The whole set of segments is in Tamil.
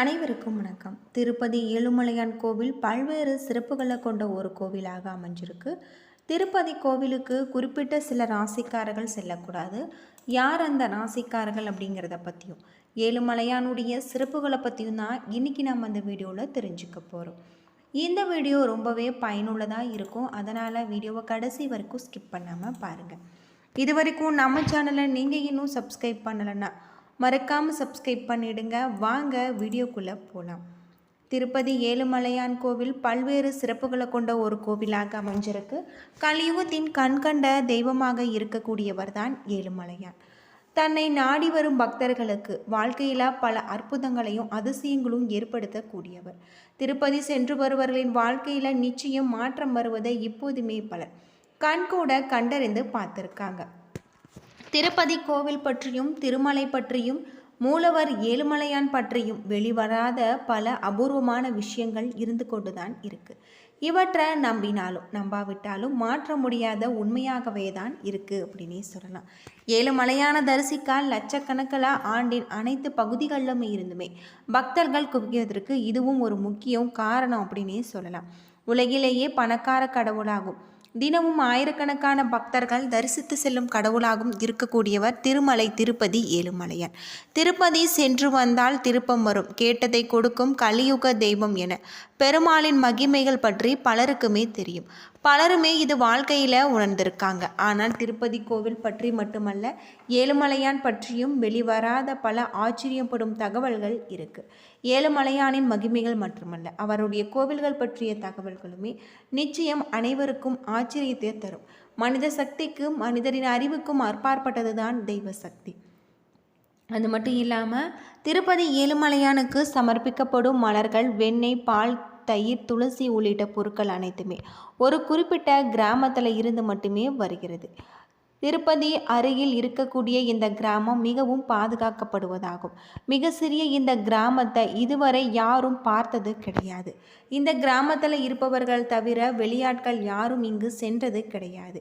அனைவருக்கும் வணக்கம். திருப்பதி ஏழுமலையான் கோவில் பல்வேறு சிறப்புகளை கொண்ட ஒரு கோவிலாக அமைஞ்சிருக்கு. திருப்பதி கோவிலுக்கு குறிப்பிட்ட சில ராசிக்காரர்கள் செல்லக்கூடாது. யார் அந்த ராசிக்காரர்கள் அப்படிங்கிறத பற்றியும் ஏழுமலையானுடைய சிறப்புகளை பற்றியும் தான் இன்றைக்கி நம்ம அந்த வீடியோவில் தெரிஞ்சுக்க போகிறோம் இந்த வீடியோ ரொம்பவே பயனுள்ளதாக இருக்கும். அதனால் வீடியோவை கடைசி வரைக்கும் ஸ்கிப் பண்ணாமல் பாருங்கள் இது வரைக்கும் நம்ம சேனலை நீங்கள் இன்னும் சப்ஸ்கிரைப் பண்ணலைன்னா மறக்காமல் சப்ஸ்கிரைப் பண்ணிடுங்க. வாங்க வீடியோக்குள்ளே போகலாம் திருப்பதி ஏழுமலையான் கோவில் பல்வேறு சிறப்புகளை கொண்ட ஒரு கோவிலாக அமைஞ்சிருக்கு. கலியுகத்தின் கண்கண்ட தெய்வமாக இருக்கக்கூடியவர் தான் ஏழுமலையான். தன்னை நாடி வரும் பக்தர்களுக்கு வாழ்க்கையில் பல அற்புதங்களையும் அதிசயங்களும் ஏற்படுத்தக்கூடியவர். திருப்பதி சென்று வருவர்களின் வாழ்க்கையில் நிச்சயம் மாற்றம் வருவதை இப்போதுமே பலர் கண்கூட கண்டறிந்து பார்த்துருக்காங்க. திருப்பதி கோவில் பற்றியும் திருமலை பற்றியும் மூலவர் ஏழுமலையான் பற்றியும் வெளிவராத பல அபூர்வமான விஷயங்கள் இருந்து கொண்டுதான் இருக்கு. இவற்றை நம்பினாலும் நம்பாவிட்டாலும் மாற்ற முடியாத உண்மையாகவே தான் இருக்குது அப்படின்னே சொல்லலாம். ஏழுமலையான தரிசிக்கால் லட்சக்கணக்கில் ஆண்டின் அனைத்து பகுதிகளிலுமே இருந்துமே பக்தர்கள் குவிக்கிறதுக்கு இதுவும் ஒரு முக்கியம் காரணம் அப்படின்னே சொல்லலாம். உலகிலேயே பணக்கார கடவுளாகும். தினமும் ஆயிரக்கணக்கான பக்தர்கள் தரிசித்து செல்லும் கடவுளாகவும் இருக்கக்கூடியவர் திருமலை திருப்பதி ஏழுமலையான் திருப்பதி சென்று வந்தால் திருப்பம் வரும். கேட்டதை கொடுக்கும் கலியுக தெய்வம் என. பெருமாளின் மகிமைகள் பற்றி பலருக்குமே தெரியும். பலருமே இது வாழ்க்கையில் உணர்ந்திருக்காங்க. ஆனால் திருப்பதி கோவில் பற்றி மட்டுமல்ல ஏழுமலையான் பற்றியும் வெளிவராத பல ஆச்சரியப்படும் தகவல்கள் இருக்குது ஏழுமலையானின் மகிமைகள் மட்டுமல்ல அவருடைய கோவில்கள் பற்றிய தகவல்களுமே நிச்சயம் அனைவருக்கும் ஆச்சரியத்தை தரும். மனித சக்திக்கும் மனிதரின் அறிவுக்கும் அற்பாற்பட்டதுதான் தெய்வ சக்தி. அது மட்டும் இல்லாமல் திருப்பதி ஏழுமலையானுக்கு சமர்ப்பிக்கப்படும் மலர்கள் வெண்ணெய் பால் தயிர் துளசி உள்ளிட்ட பொருட்கள் அனைத்துமே ஒரு குறிப்பிட்ட கிராமத்தில் இருந்து மட்டுமே வருகிறது. திருப்பதி அருகில் இருக்கக்கூடிய இந்த கிராமம் மிகவும் பாதுகாக்கப்படுவதாகும். மிக சிறிய இந்த கிராமத்தை இதுவரை யாரும் பார்த்தது கிடையாது. இந்த கிராமத்தில் இருப்பவர்கள் தவிர வெளியாட்கள் யாரும் இங்கு சென்றது கிடையாது.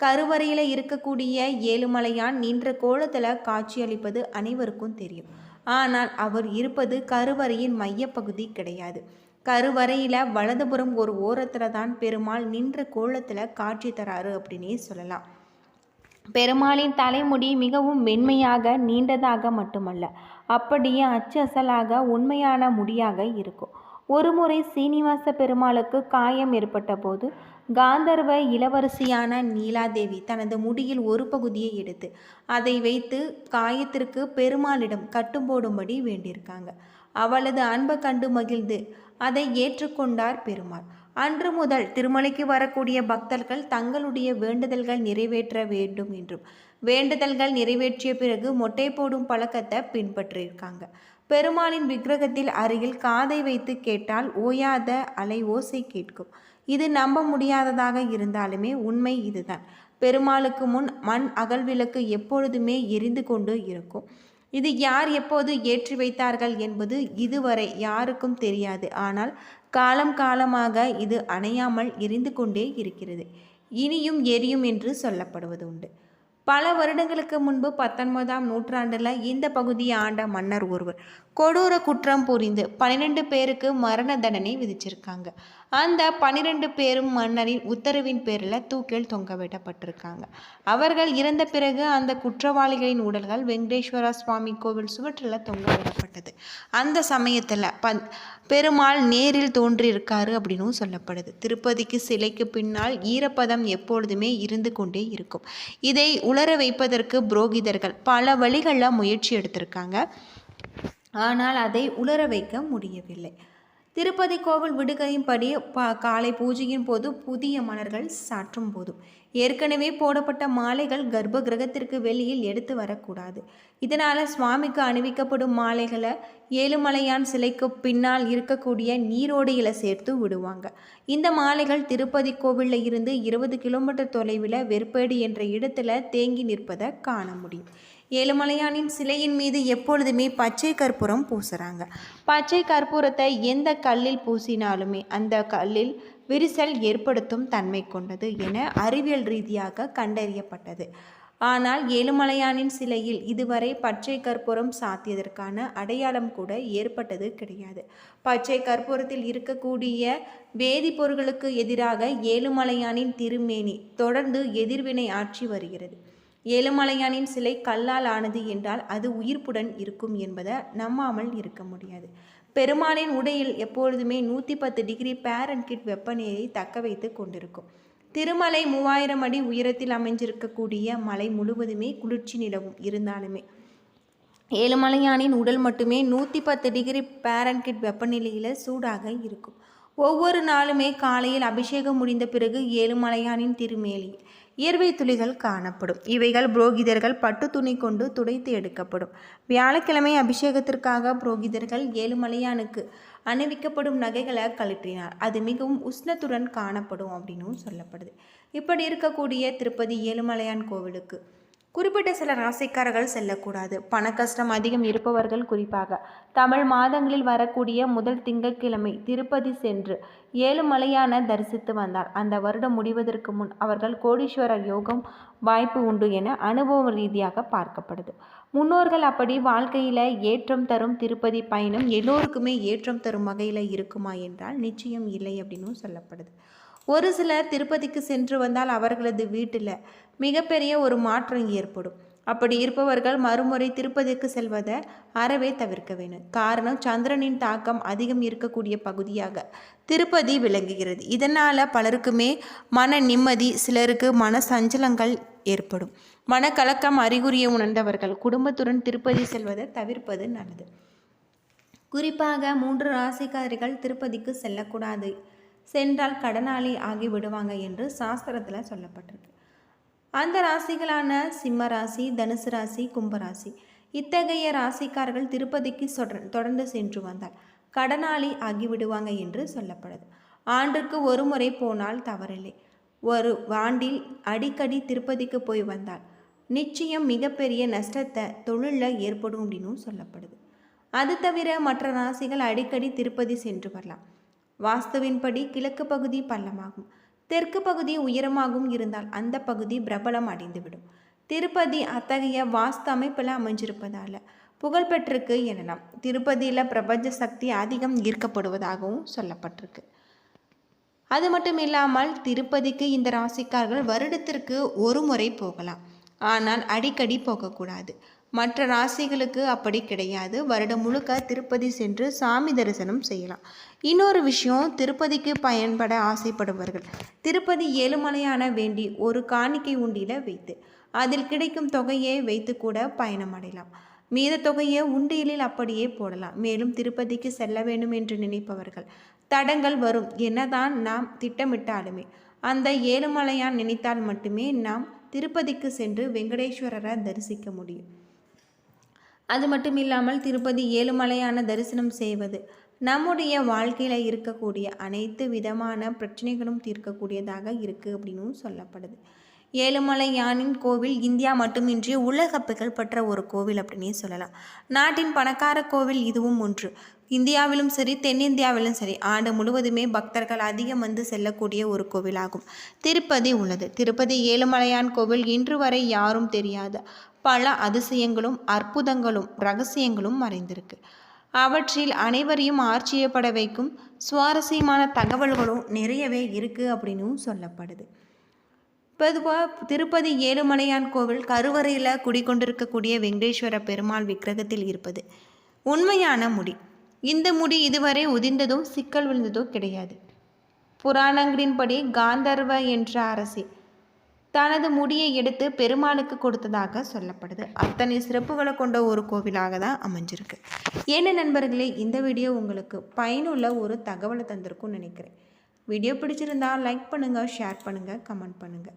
கருவறையில் இருக்கக்கூடிய ஏழுமலையான் நின்ற கோலத்தில் காட்சியளிப்பது அனைவருக்கும் தெரியும். ஆனால் அவர் இருப்பது கருவறையின் மையப்பகுதி கிடையாது. கருவறையில் வலதுபுறம் ஒரு ஓரத்தில் தான் பெருமாள் நின்ற கோலத்தில் காட்சி தராரு அப்படின்னே சொல்லலாம். பெருமாளின் தலைமுடி மிகவும் மென்மையாக நீண்டதாக மட்டுமல்ல அப்படியே அச்சு அசலாக உண்மையான முடியாக இருக்கும். ஒருமுறை சீனிவாச பெருமாளுக்கு காயம் ஏற்பட்ட போது காந்தர்வ இளவரசியான நீலாதேவி தனது முடியில் ஒரு பகுதியை எடுத்து அதை வைத்து காயத்திற்கு பெருமாளிடம் கட்டும்போடும்படி வேண்டியிருக்காங்க. அவளது அன்பை கண்டு மகிழ்ந்து அதை ஏற்றுக்கொண்டார் பெருமாள். அன்று முதல் திருமலைக்கு வரக்கூடிய பக்தர்கள் தங்களுடைய வேண்டுதல்கள் நிறைவேற்ற வேண்டும் என்றும் வேண்டுதல்கள் நிறைவேற்றிய பிறகு மொட்டை போடும் பழக்கத்தை பின்பற்றியிருக்காங்க. பெருமாளின் விக்கிரகத்தில் அருகில் காதை வைத்து கேட்டால் ஓயாத அலை ஓசை கேட்கும். இது நம்ப முடியாததாக இருந்தாலுமே உண்மை இதுதான். பெருமாளுக்கு முன் மண் அகல் விளக்கு எப்பொழுதுமே எரிந்து கொண்டு இருக்கும். இது யார் எப்போது ஏற்றி வைத்தார்கள் என்பது இதுவரை யாருக்கும் தெரியாது. ஆனால் காலம் காலமாக இது அணையாமல் எரிந்து கொண்டே இருக்கிறது. இனியும் எரியும் என்று சொல்லப்படுவது உண்டு. பல வருடங்களுக்கு முன்பு பத்தொன்பதாம் நூற்றாண்டில் இந்த பகுதியை ஆண்ட மன்னர் ஒருவர் கொடூர குற்றம் புரிந்து பன்னிரெண்டு பேருக்கு மரண தண்டனை விதிச்சிருக்காங்க. அந்த பன்னிரெண்டு பேரும் மன்னரின் உத்தரவின் பேரில் தூக்கில் தொங்க விடப்பட்டிருக்காங்க. அவர்கள் இறந்த பிறகு அந்த குற்றவாளிகளின் உடல்கள் வெங்கடேஸ்வர சுவாமி கோவில் சுவற்றில் தொங்க விடப்பட்டது. அந்த சமயத்தில் பந் பெருமாள் நேரில் தோன்றியிருக்காரு அப்படின்னும் சொல்லப்படுது. திருப்பதிக்கு சிலைக்கு பின்னால் ஈரப்பதம் எப்பொழுதுமே இருந்து கொண்டே இருக்கும். இதை உலர வைப்பதற்கு புரோகிதர்கள் பல வழிகளில் முயற்சி எடுத்திருக்காங்க. ஆனால் அதை உலர வைக்க முடியவில்லை. திருப்பதி கோவில் விடுகையின்படி பா காலை பூஜையின் போது புதிய மலர்கள் சாற்றும் போதும். ஏற்கனவே போடப்பட்ட மாலைகள் கர்ப்ப கிரகத்திற்கு வெளியில் எடுத்து வரக்கூடாது. இதனால் சுவாமிக்கு அணிவிக்கப்படும் மாலைகளை ஏழுமலையான் சிலைக்கு பின்னால் இருக்கக்கூடிய நீரோடையில் சேர்த்து விடுவாங்க. இந்த மாலைகள் திருப்பதி கோவிலில் இருந்து இருபது கிலோமீட்டர் தொலைவில் வெறுப்பேடு என்ற இடத்துல தேங்கி நிற்பதை காண முடியும். ஏழுமலையானின் சிலையின் மீது எப்பொழுதுமே பச்சை கற்பூரம் பூசுகிறாங்க பச்சை கற்பூரத்தை எந்த கல்லில் பூசினாலுமே அந்த கல்லில் விரிசல் ஏற்படுத்தும் தன்மை கொண்டது என அறிவியல் ரீதியாக கண்டறியப்பட்டது. ஆனால் ஏழுமலையானின் சிலையில் இதுவரை பச்சை கற்பூரம் சாத்தியதற்கான அடையாளம் கூட ஏற்பட்டது கிடையாது. பச்சை கற்பூரத்தில் இருக்கக்கூடிய வேதிப்பொருட்களுக்கு எதிராக ஏழுமலையானின் திருமேனி தொடர்ந்து எதிர்வினை ஆற்றி வருகிறது. ஏழுமலையானின் சிலை கல்லால் ஆனது என்றால் அது உயிர்ப்புடன் இருக்கும் என்பதை நம்பாமல் இருக்க முடியாது. பெருமாளின் உடையில் எப்பொழுதுமே நூற்றி பத்து டிகிரி பேரன்கிட் வெப்பநிலையை தக்க வைத்து கொண்டிருக்கும். திருமலை மூவாயிரம் அடி உயரத்தில் அமைஞ்சிருக்கக்கூடிய மலை முழுவதுமே குளிர்ச்சி நிலவும் இருந்தாலுமே. ஏழுமலையானின் உடல் மட்டுமே நூற்றி பத்து டிகிரி பேரன்கிட் வெப்பநிலையில் சூடாக இருக்கும். ஒவ்வொரு நாளுமே காலையில் அபிஷேகம் முடிந்த பிறகு ஏழுமலையானின் திருமேலி இயற்கை துளிகள் காணப்படும். இவைகள் புரோகிதர்கள் பட்டு துணி கொண்டு துடைத்து எடுக்கப்படும். வியாழக்கிழமை அபிஷேகத்திற்காக புரோகிதர்கள் ஏழுமலையானுக்கு அணிவிக்கப்படும் நகைகளை கழற்றினார். அது மிகவும் உஷ்ணத்துடன் காணப்படும் அப்படின்னும் சொல்லப்படுது. இப்படி இருக்கக்கூடிய திருப்பதி ஏழுமலையான் கோவிலுக்கு குறிப்பிட்ட சில ராசிக்காரர்கள் செல்லக்கூடாது. பண கஷ்டம் அதிகம் இருப்பவர்கள் குறிப்பாக. தமிழ் மாதங்களில் வரக்கூடிய முதல் திங்கட்கிழமை திருப்பதி சென்று ஏழுமலையான தரிசித்து வந்தார். அந்த வருடம் முடிவதற்கு முன் அவர்கள் கோடீஸ்வரர் யோகம் வாய்ப்பு உண்டு என அனுபவ ரீதியாக பார்க்கப்படுது. முன்னோர்கள் அப்படி வாழ்க்கையில் ஏற்றம் தரும் திருப்பதி பயணம் எல்லோருக்குமே ஏற்றம் தரும் வகையில் இருக்குமா என்றால் நிச்சயம் இல்லை அப்படின்னும் சொல்லப்படுது. ஒரு சிலர் திருப்பதிக்கு சென்று வந்தால் அவர்களது வீட்டில் மிகப்பெரிய ஒரு மாற்றம் ஏற்படும். அப்படி இருப்பவர்கள் மறுமுறை திருப்பதிக்கு செல்வதை அறவே தவிர்க்க வேணும் காரணம் சந்திரனின் தாக்கம் அதிகம் இருக்கக்கூடிய பகுதியாக திருப்பதி விளங்குகிறது. இதனால் பலருக்குமே மன நிம்மதி சிலருக்கு மன சஞ்சலங்கள் ஏற்படும். மனக்கலக்கம் அறிகுறியை உணர்ந்தவர்கள் குடும்பத்துடன் திருப்பதி செல்வதை தவிர்ப்பது நல்லது. குறிப்பாக மூன்று ராசிக்காரிகள் திருப்பதிக்கு செல்லக்கூடாது. சென்றால் கடனாளி ஆகி விடுவாங்க என்று சாஸ்திரத்தில் சொல்லப்பட்டிருக்கு. அந்த ராசிகளான சிம்ம ராசி தனுசு ராசி கும்பராசி இத்தகைய ராசிக்காரர்கள் திருப்பதிக்கு தொடர்ந்து சென்று வந்தால் கடனாளி ஆகிவிடுவாங்க என்று சொல்லப்படுது. ஆண்டுக்கு ஒரு முறை போனால் தவறில்லை. ஒரு ஆண்டில் அடிக்கடி திருப்பதிக்கு போய் வந்தால் நிச்சயம் மிகப்பெரிய நஷ்டத்தை தொழிலில் ஏற்படும் அப்படின்னு சொல்லப்படுது. அது தவிர மற்ற ராசிகள் அடிக்கடி திருப்பதி சென்று வரலாம். வாஸ்துவின்படி கிழக்கு பகுதி பள்ளமாகும். தெற்கு பகுதி உயரமாகவும் இருந்தால் அந்த பகுதி பிரபலம் அடைந்துவிடும். திருப்பதி அத்தகைய வாஸ்து அமைப்பில் அமைஞ்சிருப்பதால் புகழ்பெற்றிருக்கு எனலாம். திருப்பதியில் பிரபஞ்ச சக்தி அதிகம் ஈர்க்கப்படுவதாகவும் சொல்லப்பட்டிருக்கு. அது மட்டும் இல்லாமல் திருப்பதிக்கு இந்த ராசிக்கார்கள் வருடத்திற்கு ஒரு முறை போகலாம். ஆனால் அடிக்கடி போகக்கூடாது. மற்ற ராசிகளுக்கு அப்படி கிடையாது. வருடம் முழுக்க திருப்பதி சென்று சாமி தரிசனம் செய்யலாம். இன்னொரு விஷயம் திருப்பதிக்கு பயன்பட ஆசைப்படுபவர்கள். திருப்பதி ஏழுமலையான வேண்டி ஒரு காணிக்கை உண்டியில் வைத்து அதில் கிடைக்கும் தொகையை வைத்து கூட பயணம் அடையலாம். மீத தொகையை உண்டியலில் அப்படியே போடலாம். மேலும் திருப்பதிக்கு செல்ல வேண்டும் என்று நினைப்பவர்கள் தடங்கள் வரும். என்னதான் நாம் திட்டமிட்டாலுமே அந்த ஏழுமலையான் நினைத்தால் மட்டுமே நாம் திருப்பதிக்கு சென்று வெங்கடேஸ்வரரை தரிசிக்க முடியும். அது மட்டும் இல்லாமல் திருப்பதி ஏழுமலையான தரிசனம் செய்வது நம்முடைய வாழ்க்கையில் இருக்கக்கூடிய அனைத்து விதமான பிரச்சனைகளும் தீர்க்கக்கூடியதாக இருக்குது அப்படின்னும் சொல்லப்படுது. ஏழுமலை யானின் கோவில் இந்தியா மட்டுமின்றி உலக புகழ்பெற்ற ஒரு கோவில் அப்படின்னே சொல்லலாம். நாட்டின் பணக்கார கோவில் இதுவும் ஒன்று. இந்தியாவிலும் சரி தென்னிந்தியாவிலும் சரி ஆண்டு முழுவதுமே பக்தர்கள் அதிகம் வந்து செல்லக்கூடிய ஒரு கோவிலாகும். திருப்பதி உள்ளது. திருப்பதி ஏழுமலையான் கோவில் இன்று வரை யாரும் தெரியாத பல அதிசயங்களும் அற்புதங்களும் ரகசியங்களும் மறைந்திருக்கு. அவற்றில் அனைவரையும் ஆச்சரியப்பட வைக்கும் சுவாரஸ்யமான தகவல்களும் நிறையவே இருக்குது அப்படின்னும் சொல்லப்படுது. பொதுவாக திருப்பதி ஏழுமலையான் கோவில் கருவறையில் குடிக்கொண்டிருக்கக்கூடிய வெங்கடேஸ்வர பெருமாள் விக்கிரகத்தில் இருப்பது உண்மையான முடி. இந்த முடி இதுவரை உதிர்ந்ததும் சிக்கல் விழுந்ததோ கிடையாது. புராணங்களின்படி காந்தர்வ என்ற அரசி தனது முடியை எடுத்து பெருமாளுக்கு கொடுத்ததாக சொல்லப்படுது. அத்தனை சிறப்புகளை கொண்ட ஒரு கோவிலாக தான் அமைஞ்சிருக்கு. என்ன நண்பர்களே இந்த வீடியோ உங்களுக்கு பயனுள்ள ஒரு தகவலை தந்திருக்கும்னு நினைக்கிறேன். வீடியோ பிடிச்சிருந்தால் லைக் பண்ணுங்கள் ஷேர் பண்ணுங்கள் கமெண்ட் பண்ணுங்கள்